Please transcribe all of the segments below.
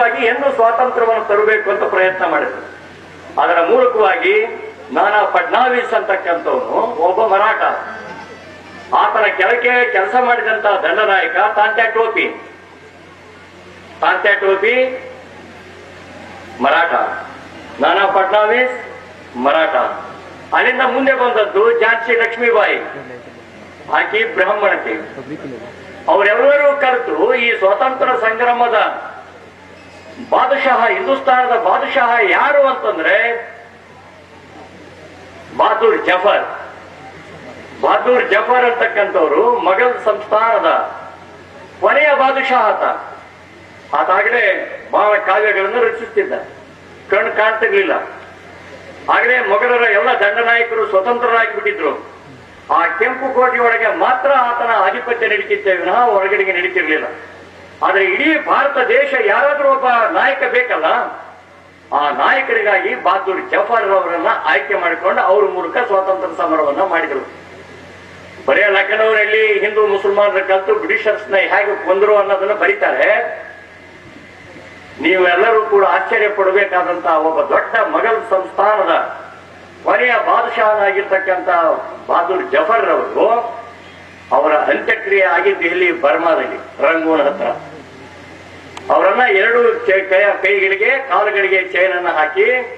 ಮೂಲಕವಾಗಿ ಹೆಣ್ಣು ಸ್ವಾತಂತ್ರ್ಯವನ್ನು ತರಬೇಕು ಅಂತ ಪ್ರಯತ್ನ ಮಾಡಿದ್ರು. ಅದರ ಮೂಲಕವಾಗಿ ನಾನಾ ಫಡ್ನಾವಿಸ್ ಅಂತಕ್ಕಂಥವನು ಒಬ್ಬ ಮರಾಠ. ಆತನ ಕೆಳಗೆ ಕೆಲಸ ಮಾಡಿದಂತ ದಂಡನಾಯಕ ತಾಂತ್ಯಾ ಟೋಪಿ. ತಾಂತ್ಯಾ ಟೋಪಿ ಮರಾಠ. ನಾನಾ ಫಡ್ನಾವಿಸ್ ಮರಾಠ. ಅಲ್ಲಿಂದ ಮುಂದೆ ಬಂದದ್ದು ಜಾನ್ಸಿ ಲಕ್ಷ್ಮೀಬಾಯಿ. ಆಕಿ ಬ್ರಾಹ್ಮಣತೆ. ಅವರೆಲ್ಲರೂ ಕರೆತು ಈ ಸ್ವಾತಂತ್ರ್ಯ ಸಂಗ್ರಾಮದ ಬಾದಶಾಹ, ಹಿಂದೂಸ್ತಾನದ ಬಾದಶಾಹ ಯಾರು ಅಂತಂದ್ರೆ ಬಹದ್ದೂರ್ ಜಫರ್. ಬಹದ್ದೂರ್ ಜಫರ್ ಅಂತಕ್ಕಂಥವ್ರು ಮೊಘಲ್ ಸಂಸ್ಥಾನದ ಕೊನೆಯ ಬಾದಶಾಹ ಆತ ಆತಾಗಲೇ ಬಹಳ ಕಾವ್ಯಗಳನ್ನು ರಚಿಸುತ್ತಿದ್ದ ಕಣ್ ಕಾಣ್ತಿರ್ಲಿಲ್ಲ. ಆಗಲೇ ಮೊಘಲರ ಎಲ್ಲ ದಂಡನಾಯಕರು ಸ್ವತಂತ್ರರಾಗಿ ಬಿಟ್ಟಿದ್ರು ಆ ಕೆಂಪು ಕೋಟೆಯೊಳಗೆ ಮಾತ್ರ ಆತನ ಆಧಿಪತ್ಯ ನಡೀತಿದ್ದೆ ವಿನಃ ಹೊರಗಡೆಗೆ ನಡೀತಿರ್ಲಿಲ್ಲ. ಆದ್ರೆ ಇಡೀ ಭಾರತ ದೇಶ ಯಾರಾದರೂ ಒಬ್ಬ ನಾಯಕ ಬೇಕಲ್ಲ? ಆ ನಾಯಕರಿಗಾಗಿ ಬಹದ್ದೂರ್ ಜಫರ್ ಅವರನ್ನ ಆಯ್ಕೆ ಮಾಡಿಕೊಂಡು ಅವ್ರ ಮೂಲಕ ಸ್ವಾತಂತ್ರ್ಯ ಸಮರವನ್ನ ಮಾಡಿದರು. ಬರೇ ಲಖನೌನಲ್ಲಿ ಹಿಂದೂ ಮುಸಲ್ಮಾನರ ಕಲಿತು ಬ್ರಿಟಿಷರ್ಸ್ನ ಹೇಗೆ ಕೊಂದರು ಅನ್ನೋದನ್ನ ಬರೀತಾರೆ. ನೀವೆಲ್ಲರೂ ಕೂಡ ಆಶ್ಚರ್ಯ ಪಡಬೇಕಾದಂತಹ ಒಬ್ಬ ದೊಡ್ಡ ಮೊಘಲ್ ಸಂಸ್ಥಾನದ ಕೊನೆಯ ಬಾದಶಾಹನಾಗಿರ್ತಕ್ಕಂಥ ಬಹದ್ದೂರ್ ಜಫರ್ ಅವರು ಅವರ ಅಂತ್ಯಕ್ರಿಯೆ ಆಗಿ ಇಲ್ಲಿ ಬರ್ಮಾದಲ್ಲಿ ರಂಗೂನ್ ಹತ್ರ. ಅವರನ್ನ ಎರಡು ಕೈಗಳಿಗೆ, ಕಾಲುಗಳಿಗೆ ಚೈನ್ ಅನ್ನ ಹಾಕಿ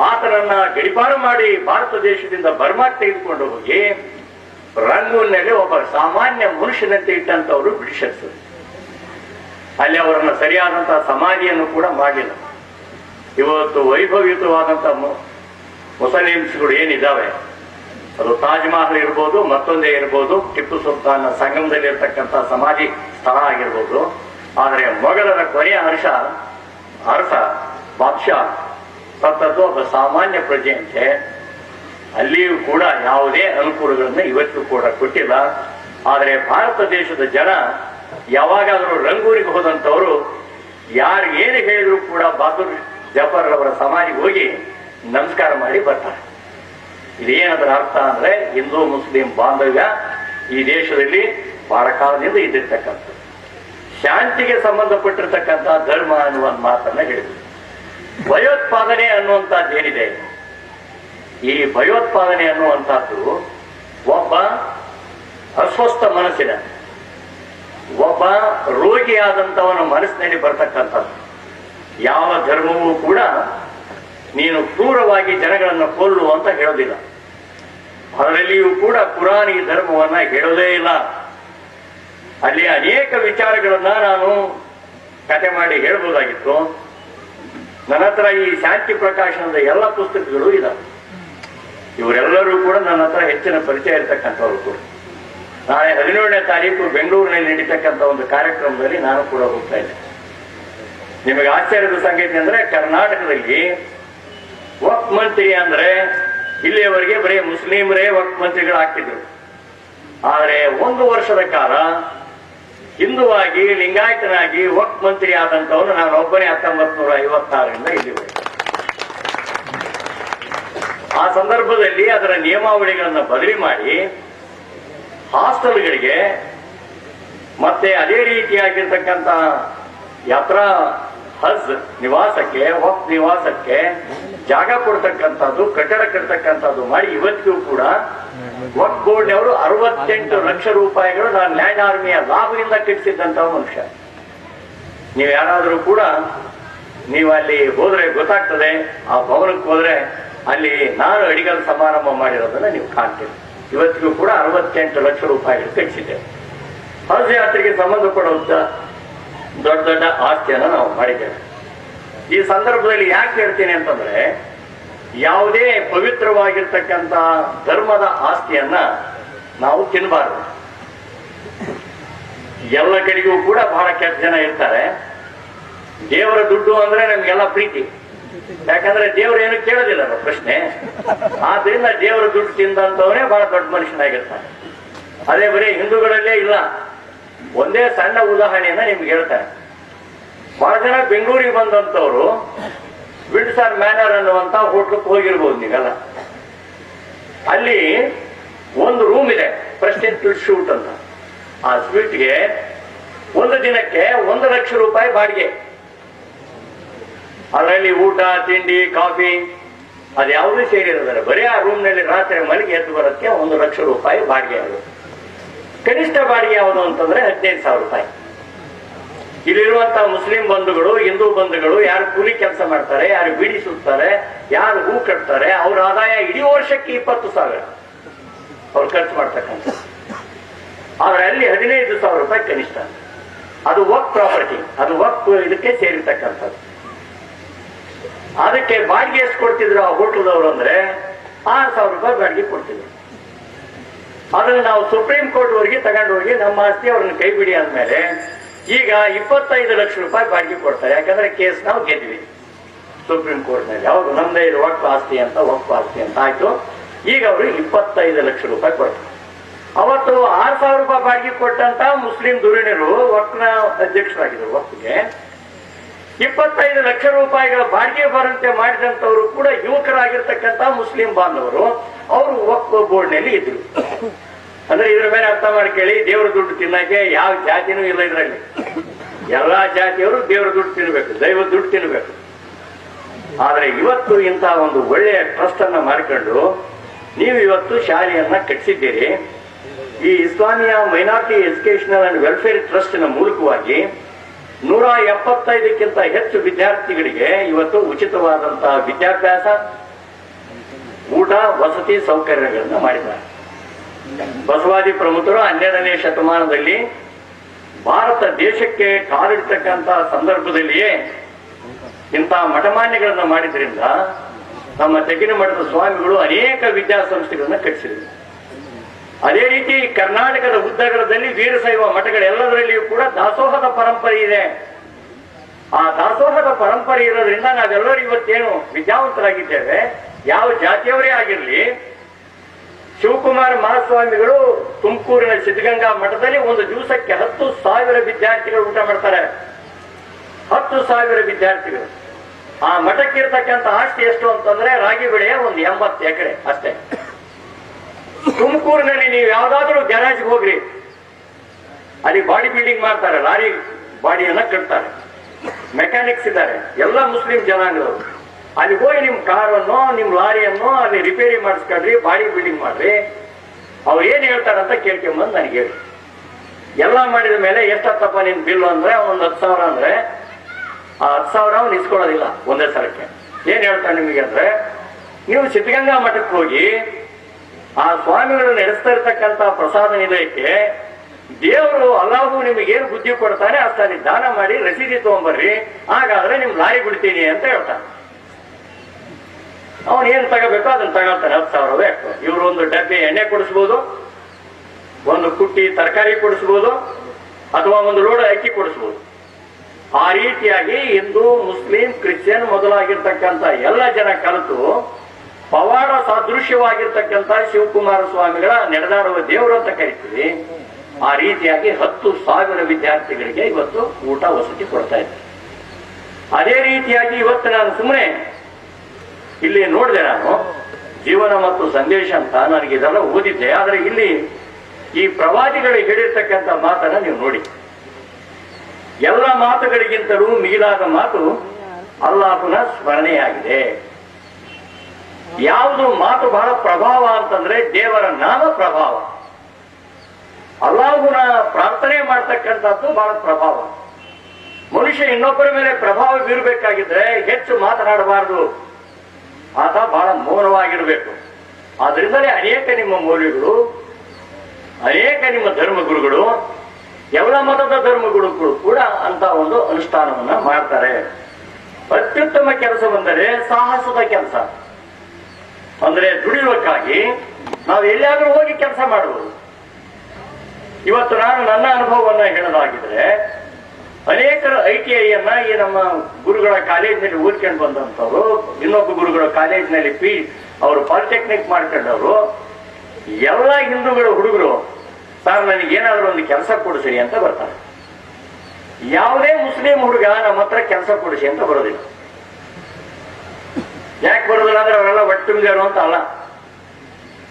ಆತನನ್ನ ಗಡಿಪಾರು ಮಾಡಿ ಭಾರತ ದೇಶದಿಂದ ಬರ್ಮಾಕ್ ತೆಗೆದುಕೊಂಡು ಹೋಗಿ ರಂಗೂನ್ನಲ್ಲಿ ಒಬ್ಬ ಸಾಮಾನ್ಯ ಮನುಷ್ಯನಂತೆ ಇಟ್ಟಂತವರು ಬ್ರಿಟಿಷರ್ಸ್. ಅಲ್ಲಿ ಅವರನ್ನ ಸರಿಯಾದಂತಹ ಸಮಾಧಿಯನ್ನು ಕೂಡ ಮಾಡಿಲ್ಲ. ಇವತ್ತು ವೈಭವಯುತವಾದಂತಹ ಮು- ಮುಸಲಿಮ್ಸ್ಗಳು ಏನಿದ್ದಾವೆ ಅದು ತಾಜ್ ಮಹಲ್ ಇರ್ಬೋದು, ಮತ್ತೊಂದೇ ಇರ್ಬೋದು, ಟಿಪ್ಪು ಸುಲ್ತಾನ್ ಸಂಗಮದಲ್ಲಿ ಸಮಾಧಿ ಸ್ಥಳ ಆಗಿರ್ಬೋದು. ಆದರೆ ಮೊಘಲರ ಕೊನೆಯ ಹರ್ಷ, ಅರ್ಥ ಬಾದ್ಶಾ ಸತ್ತದ್ದು ಒಬ್ಬ ಸಾಮಾನ್ಯ ಪ್ರಜೆಯಂತೆ, ಅಲ್ಲಿಯೂ ಕೂಡ ಯಾವುದೇ ಅನುಕೂಲಗಳನ್ನು ಇವತ್ತು ಕೂಡ ಕೊಟ್ಟಿಲ್ಲ. ಆದರೆ ಭಾರತ ದೇಶದ ಜನ ಯಾವಾಗಾದರೂ ರಂಗೂರಿಗೆ ಹೋದಂಥವರು, ಯಾರು ಏನು ಹೇಳಿದ್ರು ಕೂಡ ಬಹದ್ದೂರ್ ಜಫರ್ ಅವರ ಸಮಾಧಿಗೆ ಹೋಗಿ ನಮಸ್ಕಾರ ಮಾಡಿ ಬರ್ತಾರೆ. ಇದೇನದರ ಅರ್ಥ ಅಂದ್ರೆ ಹಿಂದೂ ಮುಸ್ಲಿಂ ಬಾಂಧವ್ಯ ಈ ದೇಶದಲ್ಲಿ ಬಹಳ ಕಾಲದಿಂದ ಇದ್ದಿರ್ತಕ್ಕಂಥದ್ದು. ಶಾಂತಿಗೆ ಸಂಬಂಧಪಟ್ಟಿರ್ತಕ್ಕಂಥ ಧರ್ಮ ಅನ್ನುವ ಮಾತನ್ನ ಹೇಳಿದ್ರು. ಭಯೋತ್ಪಾದನೆ ಅನ್ನುವಂಥದ್ದು ಏನಿದೆ? ಈ ಭಯೋತ್ಪಾದನೆ ಅನ್ನುವಂಥದ್ದು ಒಬ್ಬ ಅಸ್ವಸ್ಥ ಮನಸ್ಸಿನ, ಒಬ್ಬ ರೋಗಿಯಾದಂಥವನ ಮನಸ್ಸಿನಲ್ಲಿ ಬರ್ತಕ್ಕಂಥದ್ದು. ಯಾವ ಧರ್ಮವೂ ಕೂಡ ನೀನು ಕ್ರೂರವಾಗಿ ಜನಗಳನ್ನು ಕೊಲ್ಲು ಅಂತ ಹೇಳೋದಿಲ್ಲ. ಅದರಲ್ಲಿಯೂ ಕೂಡ ಕುರಾನ್ ಧರ್ಮವನ್ನ ಹೇಳೋದೇ ಇಲ್ಲ. ಅಲ್ಲಿ ಅನೇಕ ವಿಚಾರಗಳನ್ನ ನಾನು ಕತೆ ಮಾಡಿ ಹೇಳ್ಬೋದಾಗಿತ್ತು. ನನ್ನ ಹತ್ರ ಈ ಶಾಂತಿ ಪ್ರಕಾಶನದ ಎಲ್ಲ ಪುಸ್ತಕಗಳು ಇದಾವೆ ಇವರೆಲ್ಲರೂ ಕೂಡ ನನ್ನ ಹತ್ರ ಹೆಚ್ಚಿನ ಪರಿಚಯ ಇರತಕ್ಕಂಥವ್ರು ಕೂಡ. ನಾಳೆ ಹದಿನೇಳನೇ ತಾರೀಕು ಬೆಂಗಳೂರಿನಲ್ಲಿ ನಡೀತಕ್ಕಂಥ ಒಂದು ಕಾರ್ಯಕ್ರಮದಲ್ಲಿ ನಾನು ಕೂಡ ಹೋಗ್ತಾ ಇದ್ದೆ. ನಿಮಗೆ ಆಶ್ಚರ್ಯದ ಸಂಗತಿ ಅಂದ್ರೆ ಕರ್ನಾಟಕದಲ್ಲಿ ವಕ್ ಮಂತ್ರಿ ಅಂದ್ರೆ ಇಲ್ಲಿಯವರೆಗೆ ಬರೀ ಮುಸ್ಲಿಮರೇ ವಕ್ ಮಂತ್ರಿಗಳಾಗ್ತಿದ್ರು ಆದರೆ ಒಂದು ವರ್ಷದ ಕಾಲ ಹಿಂದುವಾಗಿ, ಲಿಂಗಾಯತನಾಗಿ ವಕ್ ಮಂತ್ರಿ ಆದಂತವನು ನಾನು ಒಬ್ಬನೇ ಹತ್ತೊಂಬತ್ ನೂರ ಐವತ್ತಾರರಿಂದ ಇಲ್ಲಿವೆ ಆ ಸಂದರ್ಭದಲ್ಲಿ ಅದರ ನಿಯಮಾವಳಿಗಳನ್ನು ಬದಲಿ ಮಾಡಿ ಹಾಸ್ಟೆಲ್ಗಳಿಗೆ ಮತ್ತೆ ಅದೇ ರೀತಿಯಾಗಿರ್ತಕ್ಕಂಥ ಯಾತ್ರಾ ಹಜ್, ನಿವಾಸಕ್ಕೆ ವಕ್ ನಿವಾಸಕ್ಕೆ, ಜಾಗ ಕೊಡ್ತಕ್ಕಂಥದ್ದು, ಕಟ್ಟಡ ಕಟ್ಟತಕ್ಕಂಥದ್ದು ಮಾಡಿ ಇವತ್ತಿಗೂ ಕೂಡ ವಕ್ ಬೋರ್ಡ್ ಅವರು ಅರವತ್ತೆಂಟು ಲಕ್ಷ ರೂಪಾಯಿಗಳು ನಾನು ಲ್ಯಾಂಡ್ ಆರ್ಮಿಯ ಲಾಭದಿಂದ ಕಟ್ಟಿಸಿದ್ದಂತ ಮನುಷ್ಯ. ನೀವು ಯಾರಾದರೂ ಕೂಡ ನೀವು ಅಲ್ಲಿ ಹೋದ್ರೆ ಗೊತ್ತಾಗ್ತದೆ, ಆ ಭವನಕ್ಕೆ ಹೋದ್ರೆ ಅಲ್ಲಿ ನಾನು ಅಡಿಗಲ್ ಸಮಾರಂಭ ಮಾಡಿರೋದನ್ನ ನೀವು ಕಾಣ್ತೀರಿ. ಇವತ್ತಿಗೂ ಕೂಡ ಅರವತ್ತೆಂಟು ಲಕ್ಷ ರೂಪಾಯಿಗಳು ಕಟ್ಟಿಸಿದ್ದೆ. ಹಜ್ ಯಾತ್ರೆಗೆ ಸಂಬಂಧಪಡುವಂತ ದೊಡ್ಡ ದೊಡ್ಡ ಆಸ್ತಿಯನ್ನ ನಾವು ಮಾಡಿದ್ದೇವೆ. ಈ ಸಂದರ್ಭದಲ್ಲಿ ಯಾಕೆ ಹೇಳ್ತೀನಿ ಅಂತಂದ್ರೆ, ಯಾವುದೇ ಪವಿತ್ರವಾಗಿರ್ತಕ್ಕಂಥ ಧರ್ಮದ ಆಸ್ತಿಯನ್ನ ನಾವು ತಿನ್ನಬಾರದು ಎಲ್ಲ ಕಡೆಗೂ ಕೂಡ ಬಹಳ ಕೆಟ್ಟ ಜನ ಇರ್ತಾರೆ. ದೇವರ ದುಡ್ಡು ಅಂದ್ರೆ ನಮ್ಗೆಲ್ಲ ಪ್ರೀತಿ. ಯಾಕಂದ್ರೆ ದೇವರು ಏನು ಕೇಳೋದಿಲ್ಲ ಪ್ರಶ್ನೆ. ಆದ್ರಿಂದ ದೇವರ ದುಡ್ಡು ತಿಂದಂತವನೇ ಬಹಳ ದೊಡ್ಡ ಮನುಷ್ಯನಾಗಿರ್ತಾನೆ ಅದೇ ಬರೀ ಹಿಂದೂಗಳಲ್ಲೇ ಇಲ್ಲ. ಒಂದೇ ಸಣ್ಣ ಉದಾಹರಣೆಯನ್ನ ನಿಮ್ಗೆ ಹೇಳ್ತಾರೆ ಬಹಳ ಜನ ಬೆಂಗಳೂರಿಗೆ ಬಂದಂತವ್ರು ವಿಂಡ್ಸರ್ ಮ್ಯಾನರ್ ಅನ್ನುವಂತ ಹೋಟ್ಲಕ್ಕೆ ಹೋಗಿರ್ಬೋದು ನೀವೆಲ್ಲ. ಅಲ್ಲಿ ಒಂದು ರೂಮ್ ಇದೆ ಪ್ರೆಸಿಡೆಂಟ್ ಶೂಟ್ ಅಂತ. ಆ ಸ್ವೀಟ್ಗೆ ಒಂದು ದಿನಕ್ಕೆ ಒಂದು ಲಕ್ಷ ರೂಪಾಯಿ ಬಾಡಿಗೆ. ಅದರಲ್ಲಿ ಊಟ, ತಿಂಡಿ ಕಾಫಿ ಅದ್ಯಾವುದೂ ಸೇರಿರೋದಿಲ್ಲ. ಬರೀ ಆ ರೂಮ್ನಲ್ಲಿ ರಾತ್ರಿ ಮಲಗಿ ಎದ್ದು ಬರೋಕ್ಕೆ ಒಂದು ಲಕ್ಷ ರೂಪಾಯಿ ಬಾಡಿಗೆ ಆಗುತ್ತೆ ಕನಿಷ್ಠ ಬಾಡಿಗೆ ಯಾವುದು ಅಂತಂದ್ರೆ ಹದಿನೈದು ಸಾವಿರ ರೂಪಾಯಿ. ಇಲ್ಲಿರುವಂತಹ ಮುಸ್ಲಿಂ ಬಂಧುಗಳು, ಹಿಂದೂ ಬಂಧುಗಳು, ಯಾರು ಕೂಲಿ ಕೆಲಸ ಮಾಡ್ತಾರೆ, ಯಾರು ಬೀಡಿ ಸುತ್ತಾರೆ, ಯಾರು ಹೂ ಕಟ್ತಾರೆ, ಅವ್ರ ಆದಾಯ ಇಡೀ ವರ್ಷಕ್ಕೆ ಇಪ್ಪತ್ತು ಸಾವಿರ. ಅವ್ರು ಖರ್ಚು ಮಾಡ್ತಕ್ಕಂಥ. ಆದ್ರೆ ಅಲ್ಲಿ ಹದಿನೈದು ಸಾವಿರ ರೂಪಾಯಿ ಕನಿಷ್ಠ. ಅದು ವರ್ಕ್ ಪ್ರಾಪರ್ಟಿ ಅದು ವರ್ಕ್ ಇದಕ್ಕೆ ಸೇರಿರ್ತಕ್ಕಂಥದ್ದು. ಅದಕ್ಕೆ ಬಾಡಿಗೆ ಎಷ್ಟು ಕೊಡ್ತಿದ್ರು ಆ ಹೋಟ್ಲದವರು ಅಂದ್ರೆ ಆರು ಸಾವಿರ ರೂಪಾಯಿ ಬಾಡಿಗೆ ಕೊಡ್ತಿದ್ರು. ಅದನ್ನ ನಾವು ಸುಪ್ರೀಂ ಕೋರ್ಟ್ ವರೆಗೆ ತಗೊಂಡು ಹೋಗಿ ನಮ್ಮ ಆಸ್ತಿ ಅವ್ರನ್ನ ಕೈ ಬಿಡಿ ಆದ್ಮೇಲೆ ಈಗ ಇಪ್ಪತ್ತೈದು ಲಕ್ಷ ರೂಪಾಯಿ ಬಾಡಿಗೆ ಕೊಡ್ತಾರೆ. ಯಾಕಂದ್ರೆ ಕೇಸ್ ನಾವು ಗೆದ್ವಿ ಸುಪ್ರೀಂ ಕೋರ್ಟ್ನಲ್ಲಿ ಅವರು ನಮ್ದೇ ಇರುವ ಆಸ್ತಿ ಅಂತ ವಕ್ಫ್ ಆಸ್ತಿ ಅಂತ ಆಯ್ತು. ಈಗ ಅವರು ಇಪ್ಪತ್ತೈದು ಲಕ್ಷ ರೂಪಾಯಿ ಕೊಡ್ತಾರೆ. ಅವತ್ತು ಆರು ಸಾವಿರ ರೂಪಾಯಿ ಬಾಡಿಗೆ ಕೊಟ್ಟಂತ ಮುಸ್ಲಿಂ ಧುರೀಣರು ವಕ್ನ ಅಧ್ಯಕ್ಷರಾಗಿದ್ರು ವಕ್ಫ್ಗೆ ಇಪ್ಪತ್ತೈದು ಲಕ್ಷ ರೂಪಾಯಿಗಳ ಬಾಡಿಗೆ ಬರಂತೆ ಮಾಡಿದಂತವರು ಕೂಡ ಯುವಕರಾಗಿರ್ತಕ್ಕಂಥ ಮುಸ್ಲಿಂ ಬಾಂಧವರು. ಅವರು ವಕ್ಫ್ ಬೋರ್ಡ್ನಲ್ಲಿ ಇದ್ರು. ಅಂದ್ರೆ ಇದ್ರ ಮೇಲೆ ಅರ್ಥ ಮಾಡ್ಕೊಳ್ಳಿ, ದೇವ್ರ ದುಡ್ಡು ತಿನ್ನಕ್ಕೆ ಯಾವ ಜಾತಿನೂ ಇಲ್ಲ ಇದರಲ್ಲಿ. ಎಲ್ಲಾ ಜಾತಿಯವರು ದೇವ್ರ ದುಡ್ಡು ತಿನ್ಬೇಕು, ದೈವ ದುಡ್ಡು ತಿನ್ಬೇಕು. ಆದ್ರೆ ಇವತ್ತು ಇಂಥ ಒಂದು ಒಳ್ಳೆಯ ಟ್ರಸ್ಟ್ ಅನ್ನ ಮಾಡಿಕೊಂಡು ನೀವು ಇವತ್ತು ಶಾಲೆಯನ್ನ ಕಟ್ಟಿಸಿದ್ದೀರಿ. ಈ Islamia minority educational and welfare ಟ್ರಸ್ಟ್ನ ಮೂಲಕವಾಗಿ ನೂರ ಎಪ್ಪತ್ತೈದಕ್ಕಿಂತ ಹೆಚ್ಚು ವಿದ್ಯಾರ್ಥಿಗಳಿಗೆ ಇವತ್ತು ಉಚಿತವಾದಂತಹ ವಿದ್ಯಾಭ್ಯಾಸ, ಊಟ, ವಸತಿ ಸೌಕರ್ಯಗಳನ್ನ ಮಾಡಿದ್ದಾರೆ. ಬಸವಾದಿ ಪ್ರಮುಖರು ಹನ್ನೆರಡನೇ ಶತಮಾನದಲ್ಲಿ ಭಾರತ ದೇಶಕ್ಕೆ ಕಾಲಿಡ್ತಕ್ಕಂತ ಸಂದರ್ಭದಲ್ಲಿಯೇ ಇಂತಹ ಮಠಮಾನ್ಯಗಳನ್ನು ಮಾಡಿದ್ರಿಂದ ನಮ್ಮ ತೆಗಿನ ಮಠದ ಸ್ವಾಮಿಗಳು ಅನೇಕ ವಿದ್ಯಾಸಂಸ್ಥೆಗಳನ್ನು ಕಟ್ಟಿಸಿದರು. ಅದೇ ರೀತಿ ಕರ್ನಾಟಕದ ಉದ್ದಗಲದಲ್ಲಿ ವೀರಶೈವ ಮಠಗಳೆಲ್ಲದರಲ್ಲಿಯೂ ಕೂಡ ದಾಸೋಹದ ಪರಂಪರೆ ಇದೆ. ಆ ದಾಸೋಹದ ಪರಂಪರೆ ಇರೋದ್ರಿಂದ ನಾವೆಲ್ಲರೂ ಇವತ್ತೇನು ವಿದ್ಯಾವಂತರಾಗಿದ್ದೇವೆ. ಯಾವ ಜಾತಿಯವರೇ ಆಗಿರ್ಲಿ ಶಿವಕುಮಾರ ಮಹಾಸ್ವಾಮಿಗಳು ತುಮಕೂರಿನ ಸಿದ್ಧಗಂಗಾ ಮಠದಲ್ಲಿ ಒಂದು ದಿವಸಕ್ಕೆ ಹತ್ತು ಸಾವಿರ ವಿದ್ಯಾರ್ಥಿಗಳು ಊಟ ಮಾಡ್ತಾರೆ. ಹತ್ತು ಸಾವಿರ ವಿದ್ಯಾರ್ಥಿಗಳು. ಆ ಮಠಕ್ಕೆ ಇರ್ತಕ್ಕಂಥ ಆಸ್ತಿ ಎಷ್ಟು ಅಂತಂದ್ರೆ ರಾಗಿ ಬೆಳೆಯ ಒಂದು ಎಂಬತ್ತು ಎಕರೆ ಅಷ್ಟೇ. ತುಮಕೂರಿನಲ್ಲಿ ನೀವು ಯಾವ್ದಾದ್ರೂ ಗ್ಯಾರೇಜ್ಗೆ ಹೋಗ್ರಿ. ಅಲ್ಲಿ ಬಾಡಿ ಬಿಲ್ಡಿಂಗ್ ಮಾಡ್ತಾರೆ, ಲಾರಿ, ಬಾಡಿಯನ್ನ ಕಟ್ತಾರೆ. ಮೆಕ್ಯಾನಿಕ್ಸ್ ಇದ್ದಾರೆ, ಎಲ್ಲ ಮುಸ್ಲಿಂ ಜನಾಂಗದವರು. ಅಲ್ಲಿ ಹೋಗಿ ನಿಮ್ ಕಾರನ್ನು, ನಿಮ್ ಲಾರಿಯನ್ನು ಅಲ್ಲಿ ರಿಪೇರಿ ಮಾಡಿಸ್ಕೊಳ್ರಿ ಬಾಡಿ ಬಿಲ್ಡಿಂಗ್ ಮಾಡ್ರಿ. ಅವ್ರು ಏನ್ ಹೇಳ್ತಾರಂತ ಕೇಳ್ಕೊಂಬಂದು ನನಗೆ ಹೇಳಿ. ಎಲ್ಲ ಮಾಡಿದ ಮೇಲೆ ಎಷ್ಟತ್ತಪ್ಪ ನಿನ್ ಬಿಲ್ ಅಂದ್ರೆ, ಒಂದ್ ಹತ್ತು ಸಾವಿರ ಅಂದ್ರೆ, ಆ ಹತ್ತು ಸಾವಿರ ಅವ್ನು ಇಸ್ಕೊಳ್ಳೋದಿಲ್ಲ ಒಂದೇ ಸಲಕ್ಕೆ. ಏನ್ ಹೇಳ್ತಾರೆ ನಿಮಗೆ ಅಂದ್ರೆ, ನೀವು ಸಿದ್ಧಗಂಗಾ ಮಠಕ್ಕೆ ಹೋಗಿ, ಆ ಸ್ವಾಮಿಗಳು ನಡೆಸ್ತಾ ಇರ್ತಕ್ಕಂತ ಪ್ರಸಾದ ನಿಲಯಕ್ಕೆ ದೇವರು ಅಲ್ಲಾಹು ನಿಮಗೆ ಏನು ಬುದ್ಧಿ ಕೊಡ್ತಾನೆ ಅಷ್ಟಾಗಿ ದಾನ ಮಾಡಿ, ರಸೀದಿ ತಗೊಂಬರ್ರಿ. ಹಾಗಾದ್ರೆ ನಿಮ್ ಲಾರಿ ಬಿಡ್ತೀನಿ ಅಂತ ಹೇಳ್ತಾನೆ. ಅವನು ಏನು ತಗೋಬೇಕೋ ಅದನ್ನ ತಗೊಳ್ತಾನೆ, ಹತ್ತು ಸಾವಿರ ಬೇಕು. ಇವ್ರು ಒಂದು ಡಬ್ಬಿ ಎಣ್ಣೆ ಕೊಡಿಸ್ಬೋದು, ಒಂದು ಕುಟ್ಟಿ ತರಕಾರಿ ಕೊಡಿಸ್ಬೋದು, ಅಥವಾ ಒಂದು ಲೋಡ್ ಅಕ್ಕಿ ಕೊಡಿಸ್ಬೋದು. ಆ ರೀತಿಯಾಗಿ ಹಿಂದೂ, ಮುಸ್ಲಿಂ, ಕ್ರಿಶ್ಚಿಯನ್ ಮೊದಲಾಗಿರ್ತಕ್ಕಂಥ ಎಲ್ಲ ಜನ ಕಲಿತು, ಪವಾಡ ಸಾದೃಶ್ಯವಾಗಿರ್ತಕ್ಕಂಥ ಶಿವಕುಮಾರ ಸ್ವಾಮಿಗಳ ನಡೆದಾಡುವ ದೇವರು ಅಂತ ಕರಿತೀವಿ. ಆ ರೀತಿಯಾಗಿ ಹತ್ತು ಸಾವಿರ ವಿದ್ಯಾರ್ಥಿಗಳಿಗೆ ಇವತ್ತು ಊಟ ವಸತಿ ಕೊಡ್ತಾ ಇದ್ದಾರೆ. ಅದೇ ರೀತಿಯಾಗಿ ಇವತ್ತು ನಾನು ಸುಮ್ಮನೆ ಇಲ್ಲಿ ನೋಡಿದೆ ನಾನು, ಜೀವನ ಮತ್ತು ಸಂದೇಶ ಅಂತ ನನಗೆ ಇದೆಲ್ಲ ಓದಿದ್ದೆ. ಆದರೆ ಇಲ್ಲಿ ಈ ಪ್ರವಾದಿಗಳು ಹೇಳಿರ್ತಕ್ಕಂಥ ಮಾತನ್ನ ನೀವು ನೋಡಿ. ಎಲ್ಲ ಮಾತುಗಳಿಗಿಂತಲೂ ಮಿಗಿಲಾದ ಮಾತು ಅಲ್ಲಾಹನ ಸ್ಮರಣೆಯಾಗಿದೆ. ಯಾವುದು ಮಾತು ಬಹಳ ಪ್ರಭಾವ ಅಂತಂದ್ರೆ ದೇವರ ನಾಮ ಪ್ರಭಾವ. ಅಲ್ಲಾಹುನ ಪ್ರಾರ್ಥನೆ ಮಾಡ್ತಕ್ಕಂಥದ್ದು ಬಹಳ ಪ್ರಭಾವ. ಮನುಷ್ಯ ಇನ್ನೊಬ್ಬರ ಮೇಲೆ ಪ್ರಭಾವ ಬೀರಬೇಕಾಗಿದ್ರೆ ಹೆಚ್ಚು ಮಾತನಾಡಬಾರದು. ಆತ ಬಹಳ ಮೌನವಾಗಿರಬೇಕು. ಆದ್ರಿಂದಲೇ ಅನೇಕ ನಿಮ್ಮ ಮೌಲ್ಯಗಳು, ಅನೇಕ ನಿಮ್ಮ ಧರ್ಮಗುರುಗಳು, ಎಲ್ಲ ಮತದ ಧರ್ಮಗುರುಗಳು ಕೂಡ ಅಂತ ಒಂದು ಅನುಷ್ಠಾನವನ್ನ ಮಾಡ್ತಾರೆ. ಅತ್ಯುತ್ತಮ ಕೆಲಸವೆಂದರೆ ಸಾಹಸದ ಕೆಲಸ. ಅಂದ್ರೆ ದುಡಿಯೋಕ್ಕಾಗಿ ನಾವು ಎಲ್ಲಿಯಾದರೂ ಹೋಗಿ ಕೆಲಸ ಮಾಡುವುದು. ಇವತ್ತು ನಾನು ನನ್ನ ಅನುಭವವನ್ನ ಹೇಳೋದಾಗಿದ್ರೆ ಅನೇಕರು ಐ ಟಿ ಐ ಅನ್ನ ಈ ನಮ್ಮ ಗುರುಗಳ ಕಾಲೇಜಿನಲ್ಲಿ ಓದ್ಕೊಂಡು ಬಂದಂತವ್ರು ಇನ್ನೊಬ್ಬ ಗುರುಗಳ ಕಾಲೇಜಿನಲ್ಲಿ ಪಿ ಅವರು ಪಾಲಿಟೆಕ್ನಿಕ್ ಮಾಡ್ಕೊಂಡವರು, ಎಲ್ಲ ಹಿಂದೂಗಳ ಹುಡುಗರು, ಸರ್, ನನಗೆ ಏನಾದರೂ ಒಂದು ಕೆಲಸ ಕೊಡಿಸಿರಿ ಅಂತ ಬರ್ತಾರೆ. ಯಾವುದೇ ಮುಸ್ಲಿಂ ಹುಡುಗ ನಮ್ಮ ಹತ್ರ ಕೆಲಸ ಕೊಡಿಸಿ ಅಂತ ಬರೋದಿಲ್ಲ. ಯಾಕೆ ಬರೋದಿಲ್ಲ ಅಂದ್ರೆ ಅವರೆಲ್ಲ ಒಟ್ಟುಂಗರು ಅಂತ ಅಲ್ಲ.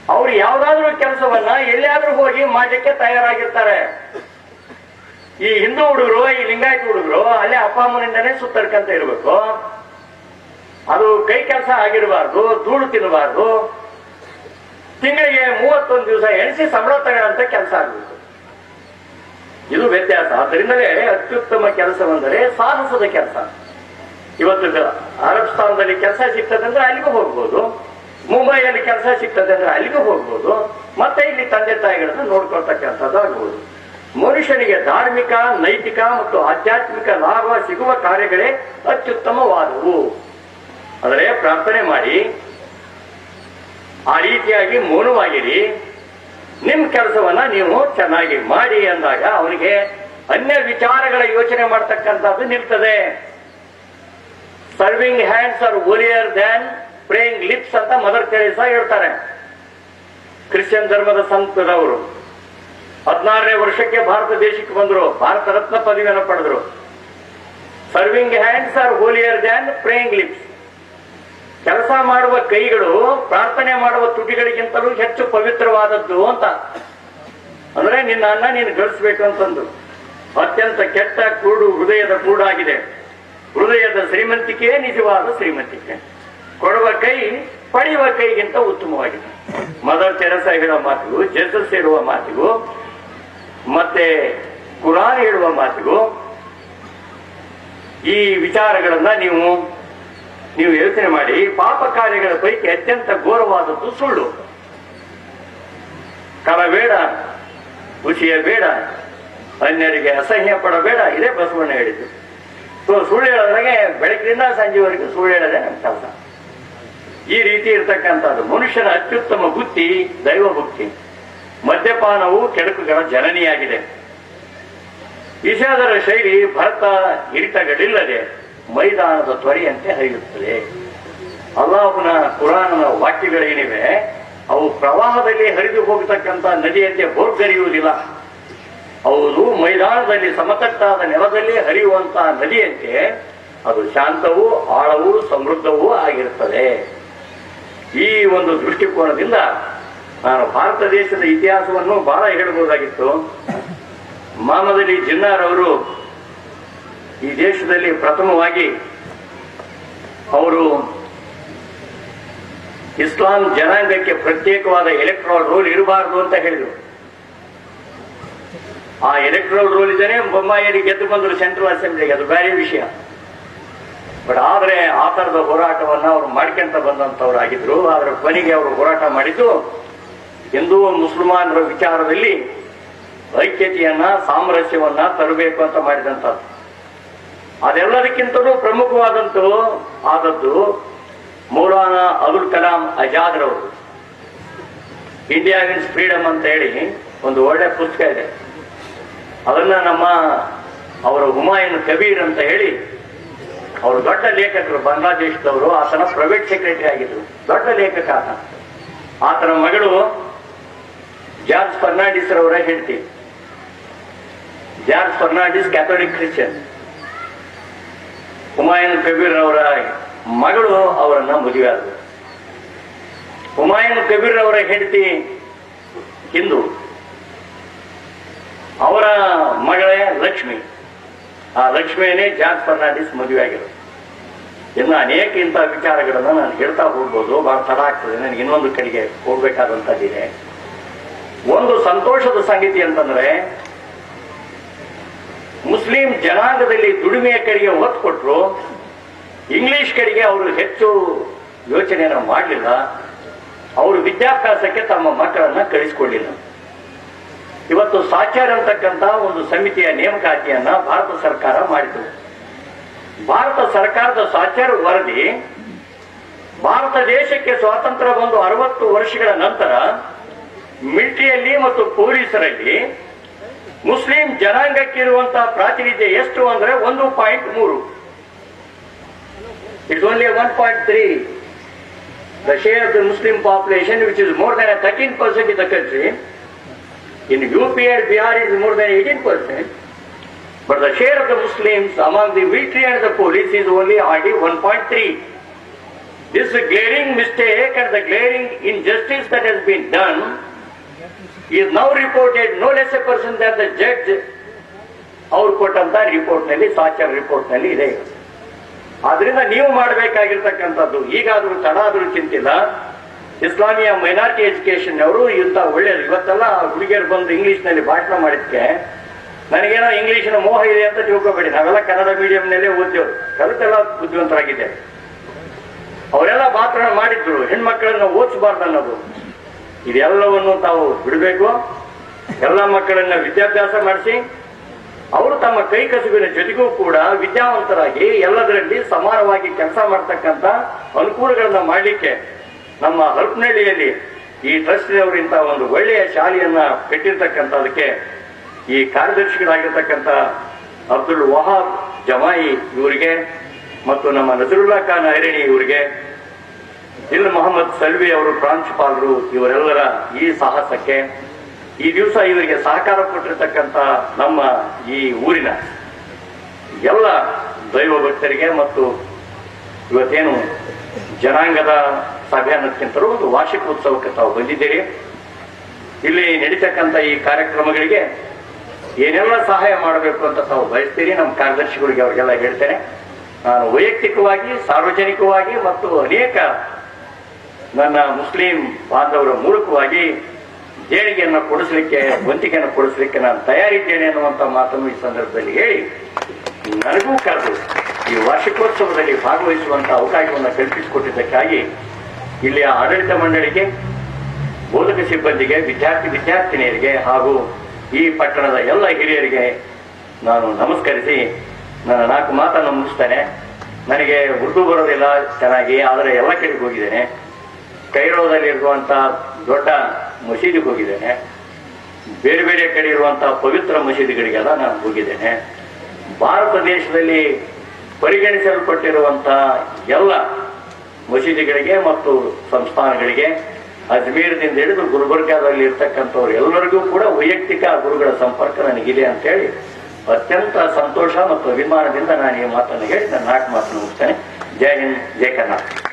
ಅವ್ರು ಯಾವ್ದಾದ್ರೂ ಕೆಲಸವನ್ನ ಎಲ್ಲಿಯಾದ್ರೂ ಹೋಗಿ ಮಾಡಲಿಕ್ಕೆ ತಯಾರಾಗಿರ್ತಾರೆ. ಈ ಹಿಂದೂ ಹುಡುಗರು, ಈ ಲಿಂಗಾಯತ ಹುಡುಗರು, ಅಲ್ಲೇ ಅಪ್ಪ ಅಮ್ಮನಿಂದನೇ ಸುತ್ತರ್ಕಂತ ಇರಬೇಕು. ಅದು ಕೈ ಕೆಲಸ ಆಗಿರಬಾರ್ದು, ಧೂಳು ತಿನ್ನಬಾರ್ದು ತಿಂಗಳಿಗೆ ಮೂವತ್ತೊಂದು ದಿವಸ ಎಣಿಸಿ ಸಂಬಳ ತಗೊಳ್ಳಂತ ಕೆಲಸ ಆಗಬೇಕು. ಇದು ವ್ಯತ್ಯಾಸ. ಅದರಿಂದಲೇ ಅತ್ಯುತ್ತಮ ಕೆಲಸವೆಂದರೆ ಸಾಹಸದ ಕೆಲಸ. ಇವತ್ತು ಅರಬ್ ಸ್ಥಾನದಲ್ಲಿ ಕೆಲಸ ಸಿಗ್ತದೆ ಅಂದ್ರೆ ಅಲ್ಲಿಗೂ ಹೋಗ್ಬೋದು. ಮುಂಬೈಯಲ್ಲಿ ಕೆಲಸ ಸಿಗ್ತದೆ ಅಂದ್ರೆ ಅಲ್ಲಿಗೂ ಹೋಗ್ಬೋದು. ಮತ್ತೆ ಇಲ್ಲಿ ತಂದೆ ತಾಯಿಗಳನ್ನ ನೋಡ್ಕೊಳ್ತಕ್ಕಂಥದ್ದು ಆಗ್ಬೋದು. ಮನುಷ್ಯನಿಗೆ ಧಾರ್ಮಿಕ, ನೈತಿಕ ಮತ್ತು ಆಧ್ಯಾತ್ಮಿಕ ಲಾಭ ಸಿಗುವ ಕಾರ್ಯಗಳೇ ಅತ್ಯುತ್ತಮವಾದವು. ಆದರೆ ಪ್ರಾರ್ಥನೆ ಮಾಡಿ, ಆ ರೀತಿಯಾಗಿ ಮೌನವಾಗಿರಿ. ನಿಮ್ಮ ಕೆಲಸವನ್ನ ನೀವು ಚೆನ್ನಾಗಿ ಮಾಡಿ ಅಂದಾಗ ಅವನಿಗೆ ಅನ್ಯ ವಿಚಾರಗಳ ಯೋಚನೆ ಮಾಡ್ತಕ್ಕಂಥದ್ದು ನಿಲ್ತದೆ. Serving hands are holier than praying lips ಅಂತ ಮದರ್ ತೆರೇಸಾ ಹೇಳ್ತಾರೆ. ಕ್ರಿಶ್ಚಿಯನ್ ಧರ್ಮದ ಸಂತರವರು ಹದಿನಾರನೇ ವರ್ಷಕ್ಕೆ ಭಾರತ ದೇಶಕ್ಕೆ ಬಂದರು. ಭಾರತ ರತ್ನ ಪದವಿಯನ್ನು ಪಡೆದರು. Serving hands are holier than praying lips ಕೆಲಸ ಮಾಡುವ ಕೈಗಳು, ಪ್ರಾರ್ಥನೆ ಮಾಡುವ ತುಟಿಗಳಿಗಿಂತಲೂ ಹೆಚ್ಚು ಪವಿತ್ರವಾದದ್ದು ಅಂತ. ಅಂದ್ರೆ ನಿನ್ನ ಅನ್ನ ನೀನು ಗಳಿಸ್ಬೇಕು ಅಂತಂದು ಅತ್ಯಂತ ಕೆಟ್ಟ ಕೂಡು ಹೃದಯದ ಕೂಡಾಗಿದೆ. ಹೃದಯದ ಶ್ರೀಮಂತಿಕೆ ನಿಜವಾದ ಶ್ರೀಮಂತಿಕೆ. ಕೊಡುವ ಕೈ, ಪಡೆಯುವ ಕೈಗಿಂತ ಉತ್ತಮವಾಗಿದೆ. ಮದರ್ ತೆರಸ ಹೇಳುವ ಮಾತಿಗೂ ಜೇಸಸ್ ಇರುವ ಮಾತಿಗೂ ಮತ್ತೆ ಕುರಾನ್ ಹೇಳುವ ಮಾತಿಗೂ ಈ ವಿಚಾರಗಳನ್ನ ನೀವು ನೀವು ಯೋಚನೆ ಮಾಡಿ. ಪಾಪ ಕಾರ್ಯಗಳ ಪೈಕಿ ಅತ್ಯಂತ ಘೋರವಾದದ್ದು ಸುಳ್ಳು. ಕಲ ಬೇಡ ಖುಷಿಯ ಬೇಡ, ಅನ್ಯರಿಗೆ ಅಸಹ್ಯ ಪಡಬೇಡ, ಇದೇ ಬಸವಣ್ಣ ಹೇಳಿದ್ದು. ಸೊ, ಸುಳ್ಳು ಹೇಳೋದ್ರಾಗೆ ಬೆಳಕಿನಿಂದ ಸಂಜೆವರೆಗೂ ಸುಳ್ಳು ಹೇಳೋದೇ ನಮ್ಮ ಕೆಲಸ. ಈ ರೀತಿ ಇರ್ತಕ್ಕಂಥದ್ದು ಮನುಷ್ಯನ ಅತ್ಯುತ್ತಮ ಬುದ್ಧಿ, ದೈವ ಭಕ್ತಿ ಮದ್ಯಪಾನವು ಕೆಡುಕುಗಳ ಜನನಿಯಾಗಿದೆ. ವಿಷಾದರ ಶೈಲಿ ಭರತ ಹಿಡಿತಗಳಿಲ್ಲದೆ ಮೈದಾನದ ತ್ವರೆಯಂತೆ ಹರಿಯುತ್ತದೆ. ಅಲ್ಲಾಹುನ ಕುರಾನನ ವಾಕ್ಯಗಳೇನಿವೆ, ಅವು ಪ್ರವಾಹದಲ್ಲಿ ಹರಿದು ಹೋಗತಕ್ಕಂಥ ನದಿಯಂತೆ ಬೋರ್ಗರಿಯುವುದಿಲ್ಲ. ಹೌದು, ಮೈದಾನದಲ್ಲಿ ಸಮತಟ್ಟಾದ ನೆಲದಲ್ಲಿ ಹರಿಯುವಂತಹ ನದಿಯಂತೆ ಅದು ಶಾಂತವೂ ಆಳವೂ ಸಮೃದ್ಧವೂ ಆಗಿರುತ್ತದೆ. ಈ ಒಂದು ದೃಷ್ಟಿಕೋನದಿಂದ ಭಾರತ ದೇಶದ ಇತಿಹಾಸವನ್ನು ಬಹಳ ಹೇಳಬಹುದಾಗಿತ್ತು ಮಾಮದಲ್ಲಿ ಜಿನ್ನಾರ್ ಅವರು ಈ ದೇಶದಲ್ಲಿ ಪ್ರಥಮವಾಗಿ ಅವರು ಇಸ್ಲಾಂ ಜನಾಂಗಕ್ಕೆ ಪ್ರತ್ಯೇಕವಾದ ಎಲೆಕ್ಟ್ರಾಲ್ ರೋಲ್ ಇರಬಾರದು ಅಂತ ಹೇಳಿದರು. ಆ ಎಲೆಕ್ಟ್ರಲ್ ರೋಲ್ ಇದ್ದರೆ ಬೊಮ್ಮಾಯಿಯಲ್ಲಿ ಗೆದ್ದು ಬಂದರು ಸೆಂಟ್ರಲ್ ಅಸೆಂಬ್ಲಿಗೆ ಅದು ಬೇರೆ ವಿಷಯ. ಬಟ್ ಆದರೆ ಆ ಥರದ ಹೋರಾಟವನ್ನ ಅವರು ಮಾಡ್ಕೊಂತ ಬಂದಂತವರಾಗಿದ್ರು. ಆದರೆ ಕೊನೆಗೆ ಅವರು ಹೋರಾಟ ಮಾಡಿದ್ದು ಹಿಂದೂ ಮುಸಲ್ಮಾನರ ವಿಚಾರದಲ್ಲಿ ಐಕ್ಯತೆಯನ್ನ ಸಾಮರಸ್ಯವನ್ನ ತರಬೇಕು ಅಂತ ಮಾಡಿದಂಥದ್ದು. ಅದೆಲ್ಲದಕ್ಕಿಂತಲೂ ಪ್ರಮುಖವಾದಂತೂ ಆದದ್ದು ಮೌಲಾನಾ ಅಬುಲ್ ಕಲಾಂ ಆಜಾದ್ರವರು. ಇಂಡಿಯಾ ವಿನ್ಸ್ ಫ್ರೀಡಮ್ ಅಂತ ಹೇಳಿ ಒಂದು ಒಳ್ಳೆ ಪುಸ್ತಕ ಇದೆ. ಅದನ್ನ ನಮ್ಮ ಅವರ ಹುಮಾಯನ್ ಕಬೀರ್ ಅಂತ ಹೇಳಿ ಅವರು ದೊಡ್ಡ ಲೇಖಕರು ಬಾಂಗ್ಲಾದೇಶದವರು ಆತನ ಪ್ರೈವೇಟ್ ಸೆಕ್ರೆಟರಿ ಆಗಿದ್ರು ದೊಡ್ಡ ಲೇಖಕ ಆತ. ಆತನ ಮಗಳು ಜಾರ್ಜ್ ಫರ್ನಾಂಡಿಸ್ ರವರ ಹೆಂಡತಿ. ಜಾರ್ಜ್ ಫರ್ನಾಂಡಿಸ್ ಕ್ಯಾಥೋಲಿಕ್ ಕ್ರಿಶ್ಚಿಯನ್ ಹುಮಾಯನ್ ಕಬೀರ್ ಅವರ ಮಗಳು ಅವರನ್ನ ಮದುವೆ ಆದರು ಹುಮಾಯನ್ ಕಬೀರ್ ಅವರ ಹೆಂಡತಿ ಹಿಂದೂ. ಅವರ ಮಗಳೇ ಲಕ್ಷ್ಮಿ. ಆ ಲಕ್ಷ್ಮಿಯನ್ನೇ ಜಾರ್ಜ್ ಫರ್ನಾಂಡಿಸ್ ಮದುವೆ ಆಗಿರೋದು. ಇನ್ನು ಅನೇಕ ಇಂಥ ವಿಚಾರಗಳನ್ನ ನಾನು ಹೇಳ್ತಾ ಹೋಗ್ಬೋದು. ಬಹಳ ತಡ ಆಗ್ತದೆ. ನನಗೆ ಇನ್ನೊಂದು ಕಡೆಗೆ ಹೋಗ್ಬೇಕಾದಂತದ್ದಿದೆ ಒಂದು ಸಂತೋಷದ ಸಂಗತಿ ಅಂತಂದ್ರೆ, ಮುಸ್ಲಿಂ ಜನಾಂಗದಲ್ಲಿ ದುಡಿಮೆಯ ಕಡೆಗೆ ಒತ್ತು ಕೊಟ್ಟರು ಇಂಗ್ಲಿಷ್ ಕಡೆಗೆ ಅವರು ಹೆಚ್ಚು ಯೋಚನೆಯನ್ನು ಮಾಡಲಿಲ್ಲ, ಅವರು ವಿದ್ಯಾಭ್ಯಾಸಕ್ಕೆ ತಮ್ಮ ಮಕ್ಕಳನ್ನ ಕಳಿಸಿಕೊಳ್ಳಿಲ್ಲ. ಇವತ್ತು ಸಾಚಾರ್ ಅಂತಕ್ಕಂತ ಒಂದು ಸಮಿತಿಯ ನೇಮಕಾತಿಯನ್ನ ಭಾರತ ಸರ್ಕಾರ ಮಾಡಿತು. ಭಾರತ ಸರ್ಕಾರದ ಸಾಚಾರ ವರದಿ, ಭಾರತ ದೇಶಕ್ಕೆ ಸ್ವಾತಂತ್ರ್ಯ ಬಂದು ಅರವತ್ತು ವರ್ಷಗಳ ನಂತರ ಮಿಲಿಟರಿಯಲ್ಲಿ ಮತ್ತು ಪೊಲೀಸರಲ್ಲಿ ಮುಸ್ಲಿಂ ಜನಾಂಗಕ್ಕಿರುವಂತಹ ಪ್ರಾತಿನಿಧ್ಯ ಎಷ್ಟು ಅಂದ್ರೆ ಒಂದು ಪಾಯಿಂಟ್ ಮೂರು it's only one point three the share of the Muslim population which is more than thirteen percent in the country In UP and Bihar it is more than 18%. But the share of the Muslims among the military and the police is only hardly 1.3. This glaring mistake and the glaring injustice that has been done is now reported no less a person than the judge ಅವ್ರು ಕೊಟ್ಟಂತ ರಿಪೋರ್ಟ್ನಲ್ಲಿ ಸಾಚಾರ್ ರಿಪೋರ್ಟ್ನಲ್ಲಿ ಇದೆ. ಆದ್ರಿಂದ ನೀವು ಮಾಡಬೇಕಾಗಿರ್ತಕ್ಕಂಥದ್ದು, ಈಗಾದ್ರೂ ತಡ ಆದ್ರೂ ಚಿಂತಿಲ್ಲ. Islamia minority education ಅವರು ಇಂಥ ಒಳ್ಳೆಯದು ಇವತ್ತೆಲ್ಲ ಹುಡುಗಿಯರು ಬಂದು ಇಂಗ್ಲಿಷ್ನಲ್ಲಿ ಭಾಷಣ ಮಾಡಿದ್ಕೆ, ನನಗೇನೋ ಇಂಗ್ಲಿಷಿನ ಮೋಹ ಇದೆ ಅಂತ ತಿಳ್ಕೊಬೇಡಿ. ನಾವೆಲ್ಲ ಕನ್ನಡ ಮೀಡಿಯಂನಲ್ಲೇ ಓದಿದೆವು ಕಲಿತೆಲ್ಲ ಬುದ್ಧಿವಂತರಾಗಿದೆ ಅವರೆಲ್ಲ ಭಾಷಣ ಮಾಡಿದ್ರು. ಹೆಣ್ಮಕ್ಕಳನ್ನ ಓದಿಸಬಾರ್ದು ಅನ್ನೋದು. ಇದೆಲ್ಲವನ್ನು ತಾವು ಬಿಡಬೇಕು. ಎಲ್ಲ ಮಕ್ಕಳನ್ನ ವಿದ್ಯಾಭ್ಯಾಸ ಮಾಡಿಸಿ, ಅವರು ತಮ್ಮ ಕೈ ಕಸುಬಿನ ಜೊತೆಗೂ ಕೂಡ ವಿದ್ಯಾವಂತರಾಗಿ ಎಲ್ಲದರಲ್ಲಿ ಸಮಾನವಾಗಿ ಕೆಲಸ ಮಾಡ್ತಕ್ಕಂಥ ಅನುಕೂಲಗಳನ್ನ ಮಾಡಲಿಕ್ಕೆ ನಮ್ಮ ಹರಪನಹಳ್ಳಿಯಲ್ಲಿ ಈ ಟ್ರಸ್ಟಿನವರು ಇಂಥ ಒಂದು ಒಳ್ಳೆಯ ಶಾಲೆಯನ್ನ ಕಟ್ಟಿರ್ತಕ್ಕಂಥದಕ್ಕೆ ಈ ಕಾರ್ಯದರ್ಶಿಗಳಾಗಿರ್ತಕ್ಕಂಥ ಅಬ್ದುಲ್ ವಹಾಬ್ ಜಮಾಯಿ ಇವರಿಗೆ ಮತ್ತು ನಮ್ಮ ನಜರುಲ್ಲಾ ಖಾನ್ ಹೈರಣಿ ಇವರಿಗೆ ದಿಲ್ ಮೊಹಮ್ಮದ್ ಸಲ್ವಿ ಅವರು ಪ್ರಾಂಶುಪಾಲರು, ಇವರೆಲ್ಲರ ಈ ಸಾಹಸಕ್ಕೆ ಈ ದಿವಸ ಇವರಿಗೆ ಸಹಕಾರ ಕೊಟ್ಟಿರ್ತಕ್ಕಂಥ ನಮ್ಮ ಈ ಊರಿನ ಎಲ್ಲ ದೈವ ಭಕ್ತರಿಗೆ ಮತ್ತು ಇವತ್ತೇನು ಜನಾಂಗದ ಸಭೆ ಅನ್ನೋದಕ್ಕಿಂತಲೂ ಒಂದು ವಾರ್ಷಿಕೋತ್ಸವಕ್ಕೆ ತಾವು ಬಂದಿದ್ದೀರಿ. ಇಲ್ಲಿ ನಡೀತಕ್ಕಂಥ ಈ ಕಾರ್ಯಕ್ರಮಗಳಿಗೆ ಏನೆಲ್ಲ ಸಹಾಯ ಮಾಡಬೇಕು ಅಂತ ತಾವು ಬಯಸ್ತೀರಿ, ನಮ್ಮ ಕಾರ್ಯದರ್ಶಿಗಳಿಗೆ ಅವರಿಗೆಲ್ಲ ಹೇಳ್ತೇನೆ. ನಾನು ವೈಯಕ್ತಿಕವಾಗಿ, ಸಾರ್ವಜನಿಕವಾಗಿ ಮತ್ತು ಅನೇಕ ನನ್ನ ಮುಸ್ಲಿಂ ಬಾಂಧವರ ಮೂಲಕವಾಗಿ ದೇಣಿಗೆಯನ್ನು ಕೊಡಿಸಲಿಕ್ಕೆ, ವಂತಿಕೆಯನ್ನು ಕೊಡಿಸ್ಲಿಕ್ಕೆ ನಾನು ತಯಾರಿದ್ದೇನೆ ಅನ್ನುವಂಥ ಮಾತನ್ನು ಈ ಸಂದರ್ಭದಲ್ಲಿ ಹೇಳಿ, ನನಗೂ ಕರೆದು ಈ ವಾರ್ಷಿಕೋತ್ಸವದಲ್ಲಿ ಭಾಗವಹಿಸುವಂತಹ ಅವಕಾಶವನ್ನು ಕಲ್ಪಿಸಿಕೊಟ್ಟಿದ್ದಕ್ಕಾಗಿ ಇಲ್ಲಿಯ ಆಡಳಿತ ಮಂಡಳಿಗೆ, ಬೋಧಕ ಸಿಬ್ಬಂದಿಗೆ, ವಿದ್ಯಾರ್ಥಿ ವಿದ್ಯಾರ್ಥಿನಿಯರಿಗೆ ಹಾಗೂ ಈ ಪಟ್ಟಣದ ಎಲ್ಲ ಹಿರಿಯರಿಗೆ ನಾನು ನಮಸ್ಕರಿಸಿ ನನ್ನ ನಾಲ್ಕು ಮಾತನ್ನು ಮುಗಿಸ್ತೇನೆ. ನನಗೆ ಉರ್ದು ಬರೋದಿಲ್ಲ, ಚೆನ್ನಾಗಿ, ಆದರೆ ಎಲ್ಲ ಕಡೆಗೆ ಹೋಗಿದ್ದೇನೆ. ಕೈರೋದಲ್ಲಿರುವಂತ ದೊಡ್ಡ ಮಸೀದಿಗೆ ಹೋಗಿದ್ದೇನೆ. ಬೇರೆ ಬೇರೆ ಕಡೆ ಇರುವಂತಹ ಪವಿತ್ರ ಮಸೀದಿಗಳಿಗೆಲ್ಲ ನಾನು ಹೋಗಿದ್ದೇನೆ. ಭಾರತ ದೇಶದಲ್ಲಿ ಪರಿಗಣಿಸಲ್ಪಟ್ಟಿರುವಂತಹ ಎಲ್ಲ ಮಸೀದಿಗಳಿಗೆ ಮತ್ತು ಸಂಸ್ಥಾನಗಳಿಗೆ ಅಜ್ಮೀರ್ದಿಂದ ಹಿಡಿದು ಗುಲ್ಬರ್ಗಾದಲ್ಲಿ ಇರ್ತಕ್ಕಂಥವ್ರು ಎಲ್ಲರಿಗೂ ಕೂಡ ವೈಯಕ್ತಿಕ ಗುರುಗಳ ಸಂಪರ್ಕ ನನಗಿದೆ ಅಂತ ಹೇಳಿ ಅತ್ಯಂತ ಸಂತೋಷ ಮತ್ತು ಅಭಿಮಾನದಿಂದ ನಾನು ಈ ಮಾತನ್ನು ಹೇಳಿ ನನ್ನ ನಾಲ್ಕು ಮಾತನ್ನು ಮುಗಿಸ್ತೇನೆ. ಜೈ ಹಿಂದ್, ಜೈ ಕರ್ನಾಟಕ.